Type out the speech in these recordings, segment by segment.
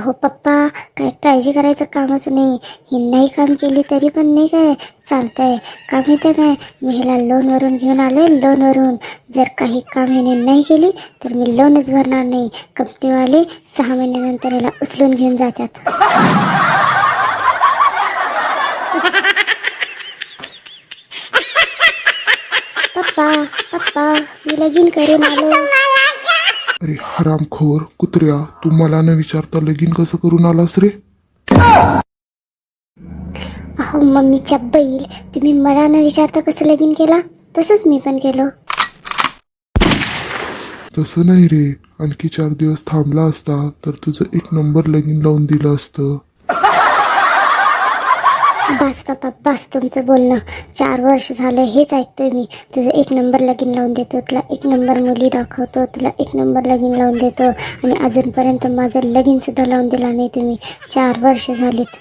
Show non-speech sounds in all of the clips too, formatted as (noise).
अहो पप्पा काय काळजी करायचं कामच नाही. ही नाही काम केली तरी पण नाही काय? चालतंय. काम येतं काय? मी हिला लोनवरून घेऊन आले लोनवरून जर काही काम हिने नाही केली तर मी लोनच भरणार नाही. कंपनीवाले सहा महिन्यानंतर हिला उचलून घेऊन जातात. पप्पा पप्पा मी लगीन करून आलो. अरे हरामखोर कुत्र्या तू मला न विचारता लगीन कसं करून आलास रे? अहो मम्मीच्या बैल तुम्ही मला न विचारता कसं लगीन केला? तसंच मी पण केलो. तसं नाही रे. आणखी चार दिवस थांबला असता तर तुझं एक नंबर लगीन लावून दिलं असतं. बस पप्पा बस तुमचं बोलणं चार वर्ष झालं हेच ऐकतोय मी. तुझं एक नंबर लगीन लावून देतो तुला एक नंबर मुली दाखवतो तुला एक नंबर लगीन लावून देतो आणि अजूनपर्यंत माझं लगीन सुद्धा लावून दिला नाही तुम्ही. चार वर्ष झालीत.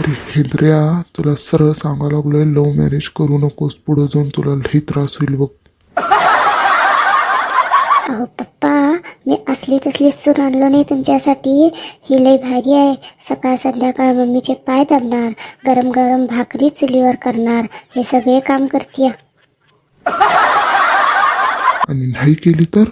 अरे हेद्र्या तुला सरळ सांगा लागलोय लव्ह मॅरेज करू नकोस पुढे जाऊन तुला लई त्रास होईल बघ. अहो पप्पा मी असली तसली सून आणलो नाही तुमच्यासाठी. ही लई भारी आहे. सकाळ संध्याकाळ मम्मीचे पाय दाबणार गरम गरम भाकरी चुलीवर करणार. हे सगळे काम करते आणि नाही केली तर?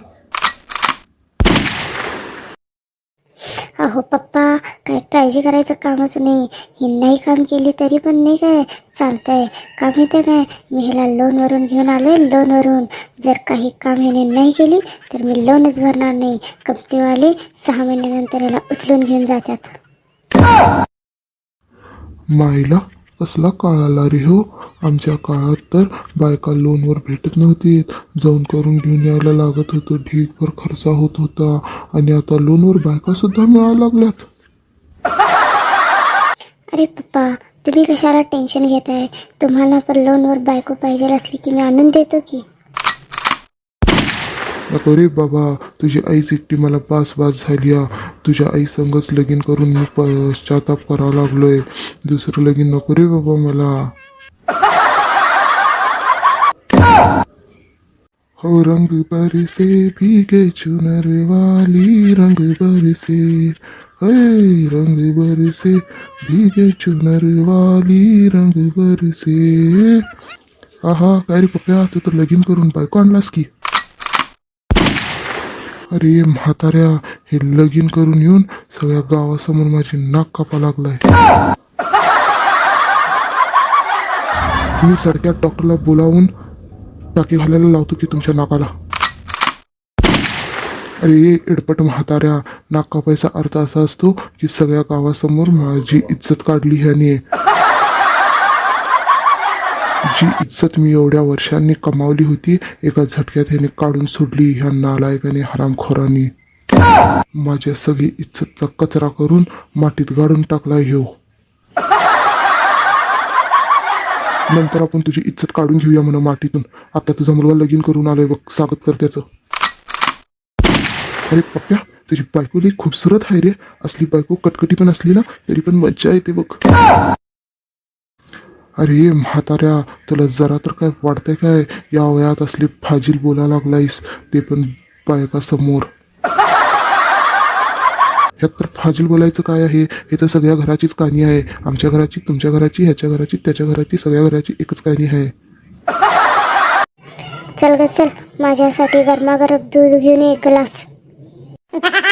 अहो पप्पा काय काळजी करायचं कामच नाही. ही नाही काम केली तरी पण नाही काय? चालतंय. का माहिती काय? मी हिला लोनवरून घेऊन आले लोनवरून जर काही काम हिने नाही केली तर मी लोनच भरणार नाही. कंपनीवाले सहा महिन्यानंतर हिला उचलून घेऊन जातात माईला कसला काळ आला रे हो आमच्या काळात तर बायका लोनवर भेटत नव्हती जाऊन करून घेऊन यायला लागत होतं. ढीकभर खर्च होत होता. आणि आता लोनवर बायका सुद्धा मिळायला लागल्यात. अरे पप्पा तुम्ही कशाला टेन्शन घेताय? तुम्हाला पण लोनवर बायको पाहिजे असली की मी आनंद देतो की? नको रे बाबा तुझी आईच एकटी मला पास बास झाली आ. तुझ्या आई संगच लगीन करून मी पश्चाताप करावा लागलोय दुसरं लगीन नको रे बाबा मला हो रंग बरसे भीगे चुनर वाली रंग बरसे है रंग बरसे भीगे चुनर वाली रंग बरसे आहा काय रे पप्प्या तू तर लगीन करून बायको आणलास की अरे म्हाताऱ्या हे लगीन करून येऊन सगळ्या गावासमोर माझी नाक कापा लागलाय. मी सडक्या डॉक्टरला बोलावून टाकी घालायला लावतो की तुमच्या नाकाला. अरे एडपट म्हाताऱ्या नाक कापायचा अर्थ असा असतो की सगळ्या गावासमोर माझी इज्जत काढली ह्याने. जी इज्जत मी एवढ्या वर्षांनी कमावली होती एका झटक्यात ह्याने काढून सोडली ह्या नालायकाने हरामखोरांनी. माझ्या सगळी इज्जतचा कचरा करून मातीत गाडून टाकला ह्यो. नंतर आपण तुझी इज्जत काढून घेऊया म्हणून मातीतून. आता तुझा मुलगा लगीन करून आलाय बघ स्वागत कर त्याचं. अरे पप्प्या तुझी बायको लई खूपसूरत आहे रे. असली बायको कटकटी पण असली ना तरी पण मज्जा येते बघ. अरे म्हाताऱ्या तुला जरा तर काय वाटतंय काय? या वयात असली फाजील बोलायला लागलायस ते पण बायका समोर. ह्यात तर फाजील बोलायचं काय आहे? हे तर सगळ्या घराचीच कहाणी आहे. आमच्या घराची तुमच्या घराची ह्याच्या घराची त्याच्या घराची सगळ्या घराची एकच कहाणी आहे. चल ग चल. माझ्यासाठी गरमागरम दूध घेऊन ये एक ग्लास. (laughs)